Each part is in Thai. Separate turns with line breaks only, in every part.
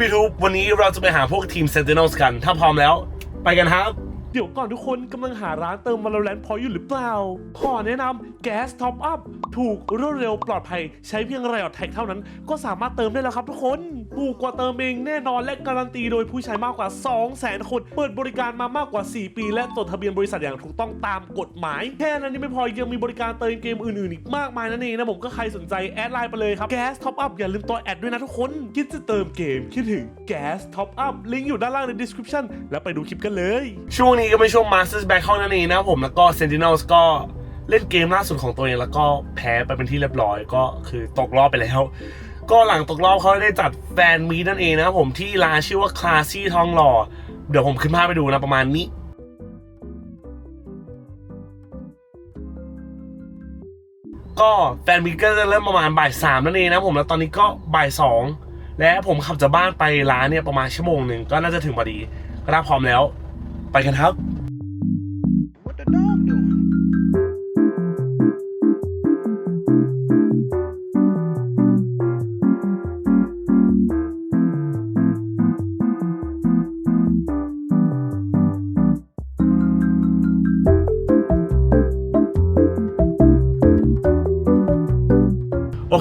YouTube วันนี้เราจะไปหาพวกทีม Sentinels กัน ถ้าพร้อมแล้ว ไปกันครับ
เดี๋ยวก่อนทุกคนกำลังหาร้านเติม Valorant Point อยู่หรือเปล่า ขอแนะนำ Gas Top Up ถูกรวดเร็วปลอดภัย ใช้เพียงไรออดแท็กเท่านั้น ก็สามารถเติมได้แล้วครับทุกคน ถูกกว่าเติมเองแน่นอนและการันตีโดยผู้ใช้มากกว่า 200,000 คน เปิดบริการมามากกว่า 4 ปี และจดทะเบียนบริษัทอย่างถูกต้องตามกฎหมาย แค่นั้นยังไม่พอยังมีบริการเติมเกมอื่นๆอีกมากมายนั่นเองนะผมก็ใครสนใจแอดไลน์ไปเลยครับ Gas Top Up อย่าลืมตัวแอดด้วยนะทุกคน คิดจะเติมเกมคิดถึง Gas Top Up ลิงก์อยู่ด้านล่างใน description แล้วไปดูคลิปกันเลย
ช่วงนี้ก็เป็นช่วง Masters Bangkok นั่นเองนะผมแล้วก็ Sentinels ก็เล่นเกมล่าสุดของตัวเองแล้วก็แพ้ไปเป็นที่เรียบร้อยก็คือตกรอบไปแล้ว ก็หลังตกรอบเขาได้จัดแฟนมีนั่นเองนะครับผมที่ร้านชื่อว่า Classy ทองหล่อ เดี๋ยวผมขึ้นภาพไปดูนะประมาณนี้ก็แฟนมีตก็จะเริ่มประมาณบ่ายสามนั่นเองนะผมแล้วตอนนี้ก็บ่ายสองและผมขับจากบ้านไปร้านเนี่ยประมาณชั่วโมงหนึ่งก็น่าจะถึงพอดีก็ถ้าพร้อมแล้ว ไปกันครับ
What the dog doing?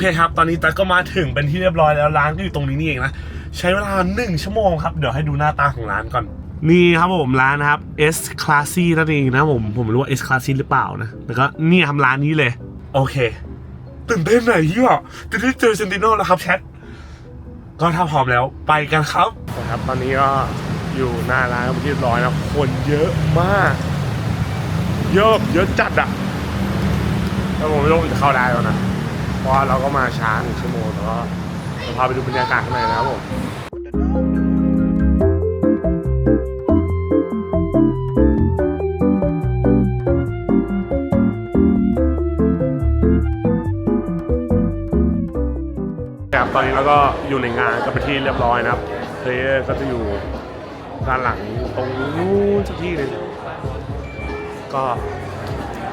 เคครับ ตอนนี้ตั๊กก็มาถึงเป็นที่เรียบร้อยแล้วร้านก็อยู่ตรงนี้นี่เองนะใช้เวลาหนึ่งชั่วโมงครับ เดี๋ยวให้ดูหน้าตาของร้านก่อน นี่ครับผมร้านนะครับ S Classy นั่นเองนะผมผมไม่รู้ว่า S Classy หรือเปล่านะแล้วก็นี่ทำร้านนี้เลย โอเคตื่นเต้นไหนเหี้ยจะได้เจอเซนติโนแล้วครับแชทก็ถ้าพร้อมแล้วไปกันครับครับตอนนี้ก็อยู่หน้าร้านเป็นที่เรียบร้อยนะคนเยอะมาก เยอะเยอะจัดอะแล้วผมไม่รู้ว่าจะเข้าได้แล้วนะ เพราะว่าเราก็มาช้าหนึ่งชั่วโมงแต่ว่าเราพาไปดูบรรยากาศข้างในนะครับผมครับตอนนี้เราก็อยู่ในงานก็เป็นที่เรียบร้อยนะครับเพลย์ก็จะอยู่ด้านหลังตรงนู้นสักที่หนึงก็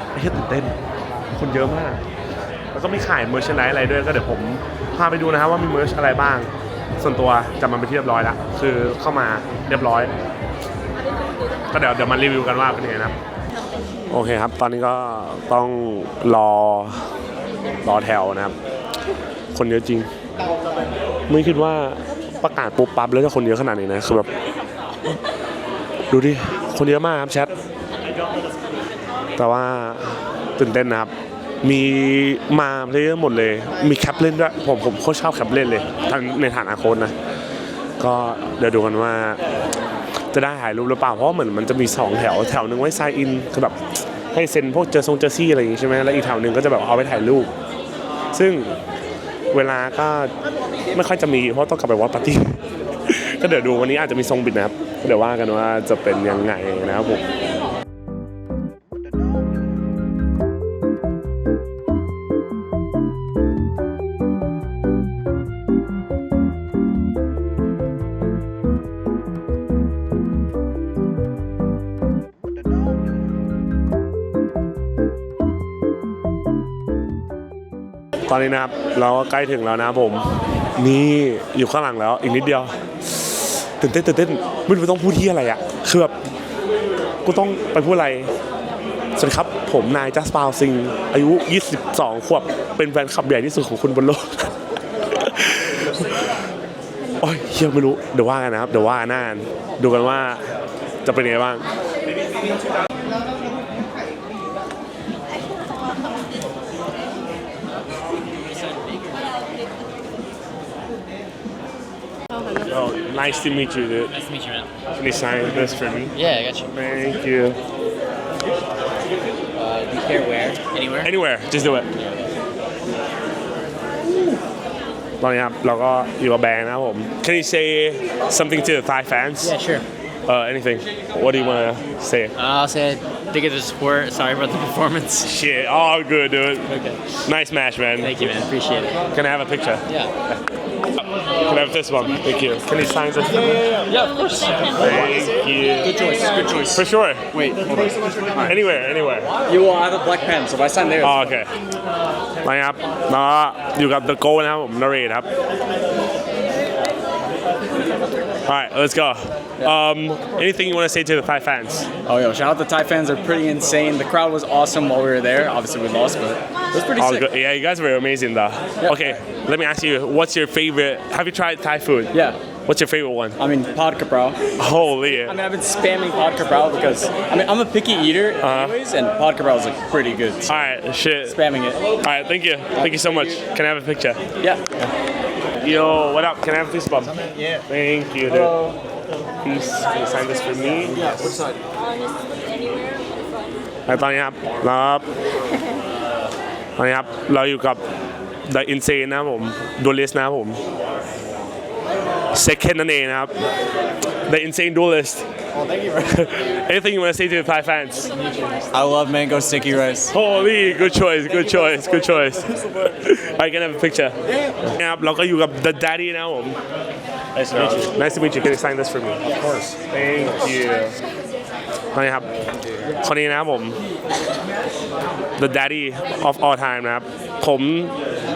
ไม่ใช่ตื่นเต้นคนเยอะมาก แล้วก็มีขายเมอร์ชไนอะไรด้วยก็เดี๋ยวผมพาไปดูนะครับว่ามีเมอร์ชอะไรบ้าง ส่วนตัวจะมาเป็นที่เรียบร้อยแล้วคือเข้ามาเรียบร้อย ก็เดี๋ยวเดี๋ยวมารีวิวกันว่าเป็นยังไงนะครับโอเคครับ ตอนนี้ก็ต้องรอรอแถวนะครับ คนเยอะจริง ไม่คิดว่าประกาศปุ๊บปั๊บแล้วจะคนเยอะขนาดนี้นะคือแบบดูดิคนเยอะมากครับแชทแต่ว่าตื่นเต้นนะครับ มีมาเพลเยอร์หมดเลย มีแคปเล่นด้วย ผมผมโคตรชอบแคปเล่นเลยทางในฐานะโค้ชนะ ก็เดี๋ยวดูกันว่า จะได้ถ่ายรูปหรือเปล่า เพราะเหมือนมันจะมีสองแถว แถวหนึ่งไว้ไซน์อินคือแบบให้เซ็นพวกเจอทรงเจอซี่อะไรอย่างงี้ใช่ไหมแล้วอีกแถวหนึ่งก็จะแบบเอาไปถ่ายรูป ซึ่งเวลาก็ไม่ค่อยจะมีเพราะต้องกลับไปวัดปาร์ตี้ก็เดี๋ยวดูวันนี้อาจจะมีทรงบิดนะครับ เดี๋ยวว่ากันว่าจะเป็นยังไงนะครับผม ตอนนี้นะครับ เราก็ใกล้ถึงแล้วนะผม นี่อยู่ข้างหลังแล้ว อีกนิดเดียวตื่นเต้นตื่นเต้นไม่รู้ต้องพูดที่อะไรอะคือแบบกูต้องไปพูดอะไรสวัสดีครับ ผมนายจัสปาวซิง อายุ 22 ขวบ เป็นแฟนคลับใหญ่ที่สุดของคุณบนโลก โอ้ยเฮียไม่รู้ เดี๋ยวว่ากันนะครับ เดี๋ยวว่ากันหน้านดูกันว่าจะเป็นยังไงบ้าง nice to meet you, dude.
Nice to meet you, man.
Can you sign this for me?
Yeah, I got you.
Thank you.
Uh, do you care where? Anywhere?
Anywhere, just do it. ตอนนี้ครับเราก็อยู่กับแบงค์นะครับผม Can you say something to the Thai fans?
Yeah, sure.
Uh, anything. What do you want to say?
Uh, I'll say think of the support. Sorry about the performance.
Shit, all good, dude.
Okay.
Nice match, man.
Thank you, man. Appreciate it.
Can I have a picture?
Yeah.
Can I have this one? Thank you. Can you sign this? Yeah, yeah, yeah.
Yeah, of course.
Thank you.
Good choice. Good choice.
For sure.
Wait, hold on.
Anywhere, anywhere.
You will have a black pen, so if I sign there,
อ๋อโอเคมาครับแล้วก็อยู่กับ The Go นะครับผมนเรศครับ all right, let's go. Um, anything you want to say to the Thai fans?
Oh, yo, shout out the Thai fans. They're pretty insane. The crowd was awesome while we were there. Obviously, we lost, but it was pretty
good. Yeah, you guys were amazing though. Okay, let me ask you, what's your favorite? Have you tried Thai food?
Yeah.
What's your favorite one?
I mean, Pod Caprao.
Holy.
I mean, I've been spamming Pod Caprao because, I mean, I'm a picky eater anyways, and Pod Caprao is like pretty good. So
All right, shit.
spamming it.
All right, thank you. Thank you so much. Can I have a picture?
Yeah.
Yo, what up? Can I have a fist bump? Yeah. Thank you, dude. Peace. Can you sign this for me? Yeah. Which side? ตอนนี้ครับเราครับตอนนี้ครับ เราอยู่กับ The Insane นะครับผม Duelist นะครับผม Second นั่นเองนะครับ The Insane Duelist
Oh, thank you, bro.
Anything you want to say to the Thai fans?
I love mango sticky rice.
Holy good choice good choice good choice I can have a picture นะครับเราก็อยู่กับ The Daddy นะครับผม Nice to meet you Nice to meet you Can you sign this for me Of course Thank you นี่ครับ คนนี้นะครับผม The Daddy of all time นะครับ ผม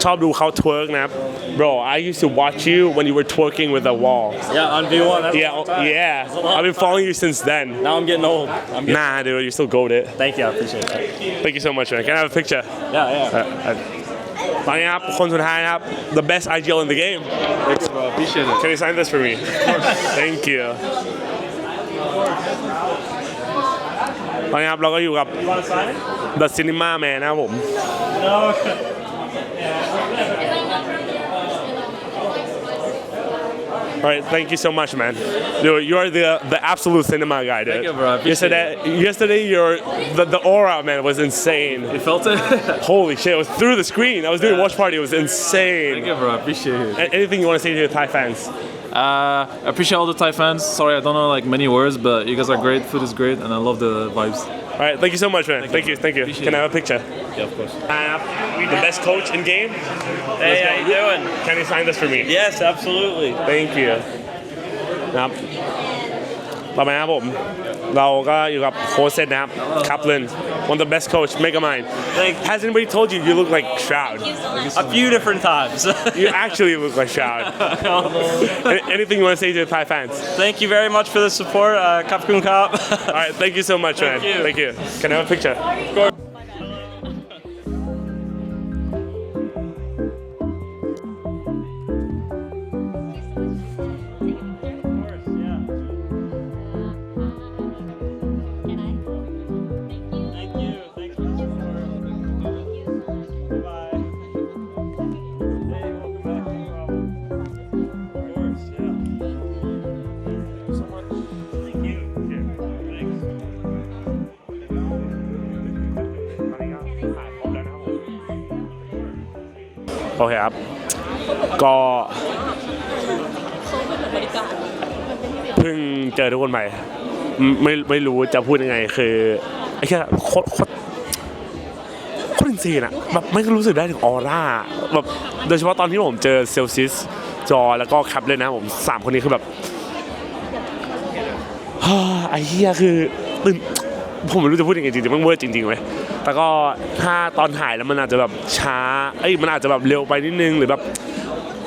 ชอบดูเขา twerk นะครับ Bro I used to watch you when you were twerking with the wall
Yeah, on V1. That's
Yeah yeah I've been following you since then
Now I'm getting old. I'm getting.
Nah dude you're still goated
Thank you. I appreciate that.
Thank you so much man Can I have a picture
Yeah, yeah.
เอ่อเอ่อตอนนี้ครับ คนสุดท้ายนะครับ the best IGL in the game
Thanks, bro. Appreciate it.
can you sign this for me thank you ตอนนี้ครับเราก็อยู่กับ
You want to sign it?
the cinema man นะครับผม
No.
Alright thank you so much man dude you are the the absolute cinema guy dude
Thank you, bro. I appreciate
yesterday yesterday your the, the aura man was insane
You felt it?
holy shit it was through the screen I was doing watch party it was
Thank
insane
you, bro. I appreciate it.
A- anything you want to say to the Thai fans
Uh, I appreciate all the Thai fans. Sorry, I don't know like many words, but you guys are great. Food is great, and I love the vibes.
Alright thank you so much man thank you thank you
Appreciate
can I
it.
have a picture
Yeah, of course.
the best coach in game.
Hey, how you doing?
Can you sign this for me?
Yes, absolutely.
Thank you นะครับต่อไปนะครับผม เราก็อยู่กับโค้ชเซนนะครับคัพลิน one of the best coach make a mind
Thank
has anybody told you you look like Shroud
A few different times.
you actually look like Shroud Any- anything you want to say to the Thai fans
Thank you very much for the support, uh, Kap Kun Kap.
all right thank you so much man
you.
thank you can I have a picture โอเคครับ ก็เพิ่งเจอทุกคนใหม่ ไม่ไม่รู้จะพูดยังไง คือไอ้แค่โคตรโคตรโคตรอินซีนอะแบบไม่รู้สึกได้ถึงออร่าแบบโดยเฉพาะตอนที่ผมเจอเซลซิสจอแล้วก็แคปเลยนะผมสามคนนี้คือแบบไอ้เหี้ยคือตื่นผมไม่รู้จะพูดยังไงจริงๆมันเวอร์จริงๆเลย แต่ก็ถ้าตอนถ่ายแล้วมันอาจจะแบบช้า เอ้ยมันอาจจะแบบเร็วไปนิดนึงหรือแบบ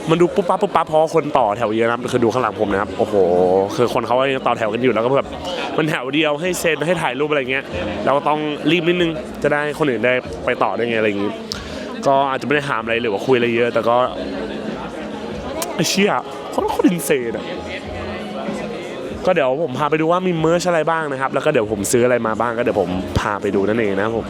มันดูปุ๊บปั๊บปุ๊บปั๊บเพราะคนต่อแถวเยอะนะครับคือดูข้างหลังผมนะครับโอ้โห คือคนเขายังต่อแถวกันอยู่แล้วก็แบบมันแถวเดียวให้เซ็นให้ถ่ายรูปอะไรเงี้ยเราก็ต้องรีบนิดนึงจะได้คนอื่นได้ไปต่อได้ไงอะไรอย่างงี้ ก็อาจจะไม่ได้ถามอะไรหรือว่าคุยอะไรเยอะ แต่ก็ไอ้เชี่ยคตรโคตรอินเซนอะ ก็เดี๋ยวผมพาไปดูว่ามีเมอร์ชอะไรบ้างนะครับ แล้วก็เดี๋ยวผมซื้ออะไรมาบ้างก็เดี๋ยวผมพาไปดูนั่นเองนะครับผม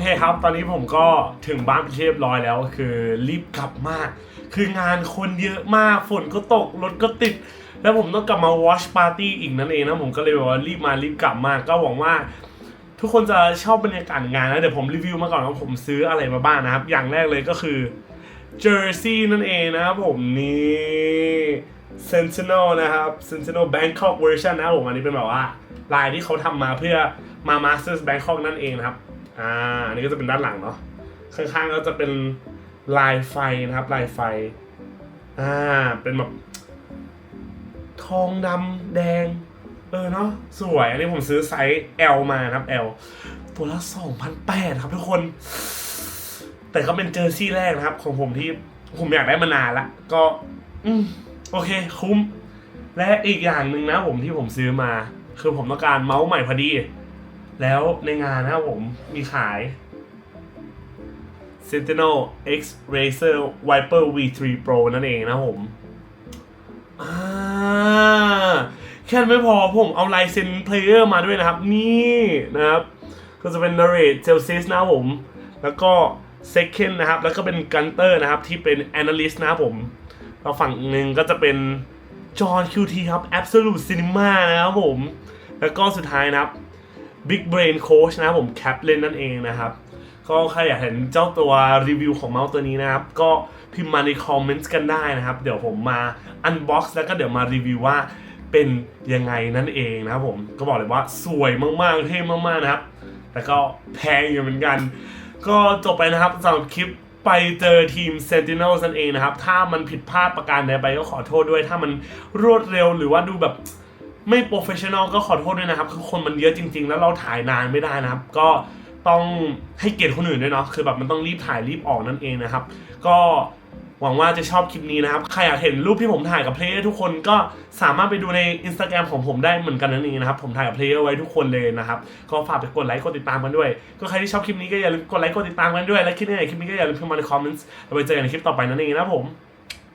เคครับ ตอนนี้ผมก็ถึงบ้านเป็นที่เรียบร้อยแล้วคือรีบกลับมาก คืองานคนเยอะมากฝนก็ตกรถก็ติด แล้วผมต้องกลับมา watch party อีกนั่นเองนะผมก็เลยแบบว่ารีบมารีบกลับมากก็หวังว่า ทุกคนจะชอบบรรยากาศงานนะเดี๋ยวผมรีวิวมาก่อนว่าผมซื้ออะไรมาบ้างนะครับ อย่างแรกเลยก็คือเจอร์ซี่นั่นเองนะครับผมนี่
Sentinel นะครับ Sentinel Bangkok version นะผมอันนี้เป็นแบบว่าลายที่เขาทำมาเพื่อมา Masters Bangkok นั่นเองนะครับ อ่าอันนี้ก็จะเป็นด้านหลังเนาะข้างๆก็จะเป็นลายไฟนะครับลายไฟอ่าเป็นแบบทองดำแดง เออเนาะสวยอันนี้ผมซื้อไซส์ L มานะครับ L ตัวละ2,800ครับทุกคน แต่ก็เป็นเจอร์ซี่แรกนะครับ ของผมที่ผมอยากได้มานานละก็อืมโอเค คุ้ม และอีกอย่างหนึ่งนะผมที่ผมซื้อมา คือผมต้องการเมาส์ใหม่พอดี แล้วในงานนะครับผมมีขาย Sentinel X Razer Viper V3 Pro นั่นเองนะครับผมอแค่นั้ไม่พอผมเอาลายเซ็นเพลเยอร์มาด้วยนะครับ นี่นะครับ ก็จะเป็น Narrate Celsius นะครับผม แล้วก็ Second นะครับ แล้วก็เป็น Gunter นะครับ ที่เป็น Analyst นะครับผม แล้วฝั่งหนึ่งก็จะเป็นจอห์น QT ครับ Absolute Cinema นะครับผม แล้วก็สุดท้ายนะครับ Big Brain Coach นะผมแคปเล่นนั่นเองนะครับ ก็ใครอยากเห็นเจ้าตัวรีวิวของเมาส์ตัวนี้นะครับ ก็พิมพ์มาในคอมเมนต์กันได้นะครับ เดี๋ยวผมมาอันบ็อกซ์แล้วก็เดี๋ยวมารีวิวว่าเป็นยังไงนั่นเองนะครับผมก็บอกเลยว่าสวยมากๆเท่มากๆนะครับ แต่ก็แพงอยู่เหมือนกัน ก็จบไปนะครับสำหรับคลิปไปเจอทีม Sentinel นั่นเองนะครับ ถ้ามันผิดพลาดประการใดไปก็ขอโทษด้วย ถ้ามันรวดเร็วหรือว่าดูแบบ ไม่โปรเฟชชั่นอลก็ขอโทษด้วยนะครับคือคนมันเยอะจริง ๆ แล้วเราถ่ายนานไม่ได้นะครับ ก็ต้องให้เกียรติคนอื่นด้วยเนาะคือแบบมันต้องรีบถ่ายรีบออกนั่นเองนะครับ ก็หวังว่าจะชอบคลิปนี้นะครับ ใครอยากเห็นรูปที่ผมถ่ายกับเพลเยอร์ทุกคนก็สามารถไปดูใน Instagram ของผมได้เหมือนกันนั่นเองนะครับ ผมถ่ายกับเพลเยอร์ไว้ทุกคนเลยนะครับ ก็ฝากไปกดไลค์กดติดตามกันด้วย ก็ใครที่ชอบคลิปนี้ก็อย่าลืมกดไลค์กดติดตามกันด้วย และคลิปนี้คลิปนี้ก็อย่าลืมพิมพ์มาในคอมเมนต์แล้วไปเจอกันในคลิปต่อไปนั่นเองนะผม